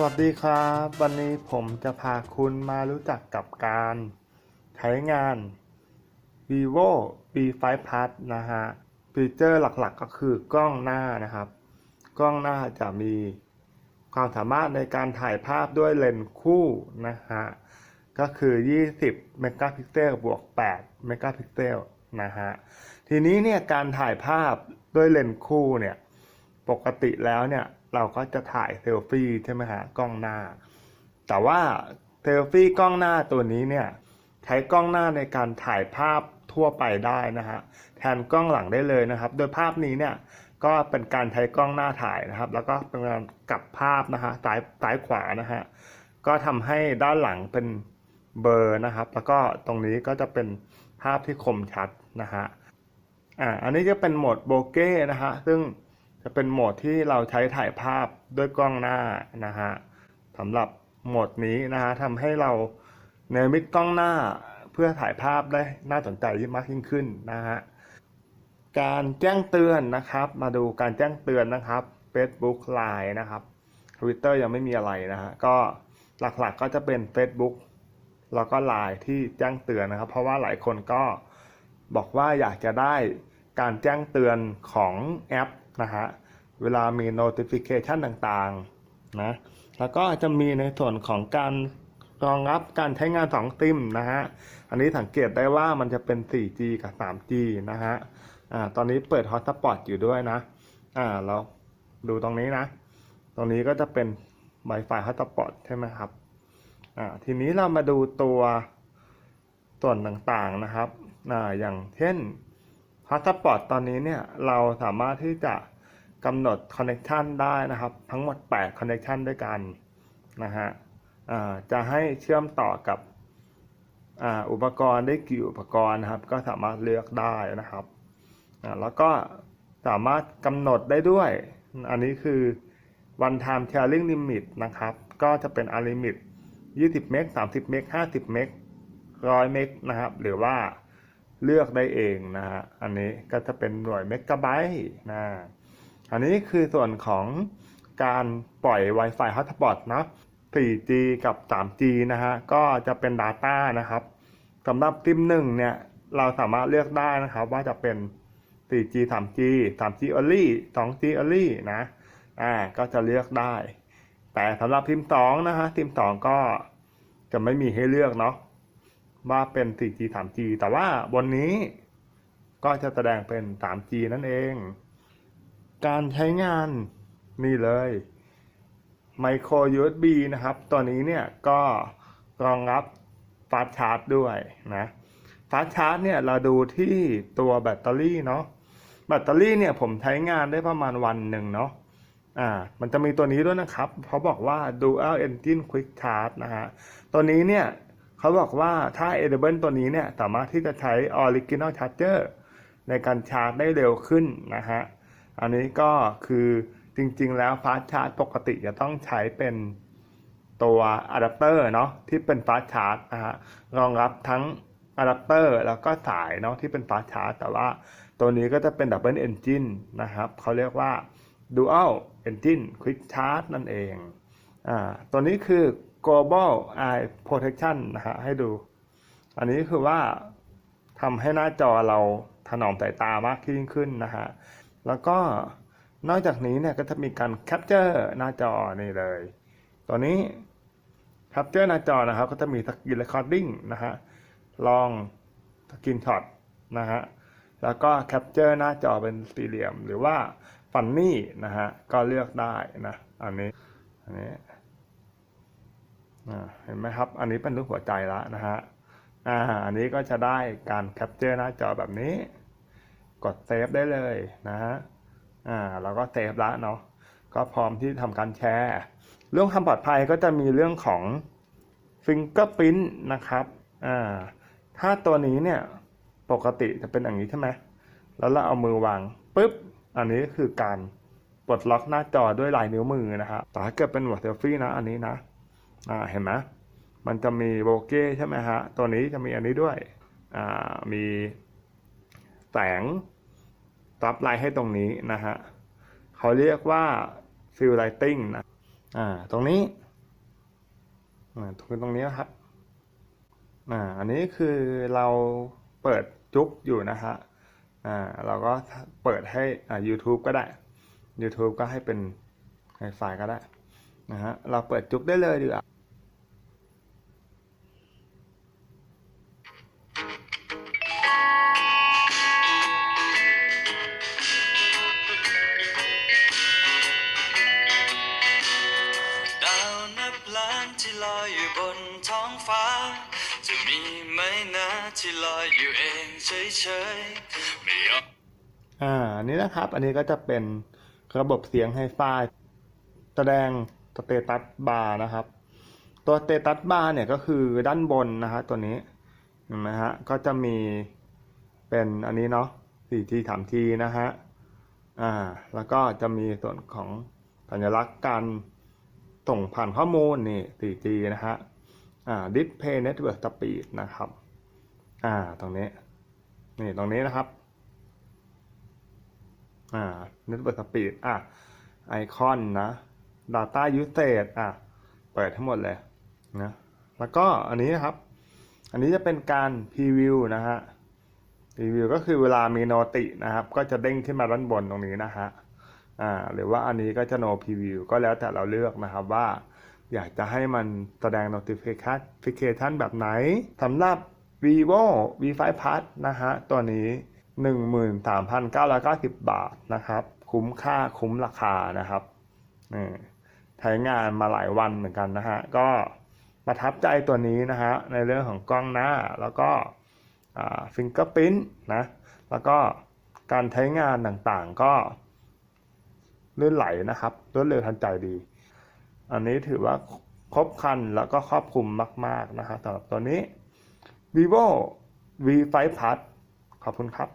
สวัสดีครับ วันนี้ผมจะพาคุณมารู้จักกับการใช้งาน vivo v5 plus นะฮะฟีเจอร์หลักๆ ก็คือกล้องหน้านะครับ กล้องหน้าจะมีความสามารถในการถ่ายภาพด้วยเลนส์คู่นะฮะก็คือ 20 เมกะพิกเซลบวก 8 เมกะพิกเซลนะฮะทีนี้เนี่ยการถ่ายภาพด้วยเลนส์คู่เนี่ยปกติแล้วเนี่ย เราก็จะถ่ายเซลฟี่ใช่ไหมฮะกล้องหน้า แต่ว่าเซลฟี่กล้องหน้าตัวนี้เนี่ยใช้กล้องหน้าในการถ่ายภาพทั่วไปได้นะฮะแทนกล้องหลังได้เลยนะครับ โดยภาพนี้เนี่ยก็เป็นการใช้กล้องหน้าถ่ายนะครับ แล้วก็เป็นการกลับภาพนะฮะซ้ายซ้ายขวานะฮะก็ทำให้ด้านหลังเป็นเบอร์นะครับ แล้วก็ตรงนี้ก็จะเป็นภาพที่คมชัดนะฮะอ่าอันนี้จะเป็นโหมดโบเก้นะฮะซึ่ง จะเป็นโหมดที่เราใช้ถ่ายภาพด้วยกล้องหน้านะฮะสำหรับโหมดนี้นะฮะทำให้เราเนรมิตกล้องหน้าเพื่อถ่ายภาพได้น่าสนใจยิ่งมากยิ่งขึ้นนะฮะการแจ้งเตือนนะครับ มาดูการแจ้งเตือนนะครับ Facebook Line นะครับ Twitter ยังไม่มีอะไรนะฮะก็หลักๆก็จะเป็น Facebook แล้วก็ Line ที่แจ้งเตือนนะครับ เพราะว่าหลายคนก็บอกว่าอยากจะได้การแจ้งเตือนของแอป นะฮะเวลามี notification ต่างๆนะแล้วก็จะมีในส่วนของการรองรับการใช้งาน 2 ซิมนะฮะ อันนี้สังเกตได้ว่ามันจะเป็น 4G กับ 3G นะฮะ อ่า ตอนนี้เปิด hotspot อยู่ด้วยนะ อ่า เราดูตรงนี้นะ ตรงนี้ก็จะเป็น Wi-Fi hotspot ใช่ไหมครับ อ่า ทีนี้เรามาดูตัวส่วนต่างๆนะครับ อ่า อย่างเช่น พาสปอร์ตตอนนี้เนี่ยเราสามารถที่จะกำหนดคอนเน c t ชันได้นะครับ ทั้งหมด8คอนเน c t ชันด้วยกันนะฮะจะให้เชื่อมต่อกับออุปกรณ์ได้กี่อุปกรณ์นะครับ ก็สามารถเลือกได้นะครับแล้วก็สามารถกำหนดได้ด้วย อันนี้คือ one time sharing limit นะครับ ก็จะเป็น unlimit 20 เมก30 เมก50 เมก100 เมกนะครับ หรือว่า เลือกได้เองนะฮะ อันนี้ก็จะเป็นหน่วยเมกะไบต์นะ อันนี้คือส่วนของการปล่อย Wi-Fi Hotspot นะ 4G กับ 3G นะฮะ ก็จะเป็น Data นะครับสำหรับซิมหนึ่งเนี่ย เราสามารถเลือกได้นะครับ ว่าจะเป็น 4G 3G 3G only 2G only นะ อ่า ก็จะเลือกได้ แต่สำหรับซิม2นะฮะซิม2ก็จะไม่มีให้เลือกเนาะ ว่าเป็น 4G 3G แต่ว่าบนนี้ก็จะแสดงเป็น 3G นั่นเอง การใช้งานนี่เลย Micro USB นะครับ ตัวนี้เนี่ยก็รองรับฟาสชาร์จด้วยนะฟาสชาร์จเนี่ยเราดูที่ตัวแบตเตอรี่เนาะแบตเตอรี่เนี่ยผมใช้งานได้ประมาณวันหนึ่งเนาะอ่ามันจะมีตัวนี้ด้วยนะครับเขาบอกว่า Dual Engine Quick Charge นะฮะตัวนี้เนี่ย เขาบอกว่าถ้า Edible ตัวนี้เนี่ยสามารถที่จะใช้ Original Charger ในการชาร์จได้เร็วขึ้นนะฮะ อันนี้ก็คือจริงๆ แล้วฟาสชาร์จปกติจะต้องใช้เป็นตัวอะแดปเตอร์เนาะที่เป็นฟาสชาร์จนะฮะรองรับทั้งอะแดปเตอร์แล้วก็สายเนาะที่เป็นฟาสชาร์จแต่ว่าตัวนี้ก็จะเป็นดับเบิลเอนจินนะครับเขาเรียกว่า Dual Engine Quick Charge นั่นเองอ่าตัวนี้คือ global eye protection นะฮะให้ดู อันนี้คือว่าทำให้หน้าจอเราถนอมสายตามากยิ่งขึ้นนะฮะ แล้วก็นอกจากนี้เนี่ยก็จะมีการ capture หน้าจอนี่เลย ตัวนี้ capture หน้าจอนะครับ ก็จะมี screen recording นะฮะ ลอง screen shot นะฮะ แล้วก็ capture หน้าจอเป็นสี่เหลี่ยมหรือว่า funny นะฮะ ก็เลือกได้นะ อันนี้ อันนี้ เห็นไหมครับ อันนี้เป็นรูปหัวใจแล้วนะฮะอ่าอันนี้ก็จะได้การแคปเจอร์หน้าจอแบบนี้ กดเซฟได้เลยนะฮะอ่าเราก็เซฟแล้วเนาะก็พร้อมที่ทำการแชร์ เรื่องความปลอดภัยก็จะมีเรื่องของ Fingerprint นะครับอ่าถ้าตัวนี้เนี่ยปกติจะเป็นอย่างนี้ใช่ไหมแล้วเราเอามือวางปุ๊บ อันนี้คือการปลดล็อกหน้าจอด้วยลายนิ้วมือนะฮะแต่ถ้าเกิดเป็นหมดเซลฟี่นะ อันนี้นะ อ่าเห็นไหมมันจะมีโบเก้ใช่ไหมฮะ ตัวนี้จะมีอันนี้ด้วยอ่ามีแสงรับไลท์ให้ตรงนี้นะฮะเขาเรียกว่า fill lighting นะอ่าตรงนี้อ่าคือตรงนี้นะครับอ่าอันนี้คือเราเปิดจุกอยู่นะฮะอ่าเราก็เปิดให้อ่า YouTube ก็ได้ YouTube ก็ให้เป็นไฮไฟก็ได้ นะฮะเราเปิดจุกได้เลยดีกว่าดาวนับล้านที่ลอยอยู่บนท้องฟ้า จะมีไหมนะที่ลอยอยู่เองเฉยๆไม่ยอมอ่าอันนี้นะครับ อันนี้ก็จะเป็นระบบเสียงไฮไฟแสดง สเตตัสบาร์นะครับ ตัวสเตตัสบาร์เนี่ยก็คือด้านบนนะฮะตัวนี้เห็นไหมฮะก็จะมีเป็นอันนี้เนาะ 4G 3G นะฮะอ่าแล้วก็จะมีส่วนของสัญลักษณ์การส่งผ่านข้อมูลนี่ 4G นะฮะ อ่า Display Network Speed นะครับ อ่า ตรงนี้ นี่ตรงนี้นะครับ อ่า Network Speed อะไอคอนนะ Data Usage อะ เปิดทั้งหมดเลยนะ แล้วก็อันนี้นะครับ อันนี้จะเป็นการพรีวิวนะฮะพรีวิวก็คือเวลามีโนตินะครับ ก็จะเด้งขึ้นมาด้านบนตรงนี้นะฮะ อ่า หรือว่าอันนี้ก็จะ no preview ก็แล้วแต่เราเลือกนะครับว่าอยากจะให้มันแสดง notification แบบไหนสำหรับ vivo v5 plus นะฮะ ตัวนี้ 13,990 บาทนะครับ คุ้มค่าคุ้มราคานะครับนี่ ใช้งานมาหลายวันเหมือนกันนะฮะ ก็ประทับใจตัวนี้นะฮะ ในเรื่องของกล้องหน้าแล้วก็ฟิงเกอร์พิ้นนะ แล้วก็การใช้งานต่างๆก็ลื่นไหลนะครับรวดเร็วทันใจดี อันนี้ถือว่าครบคันแล้วก็ครอบคลุมมาก ๆ นะฮะสำหรับตัวนี้ vivo v5 plus ขอบคุณครับ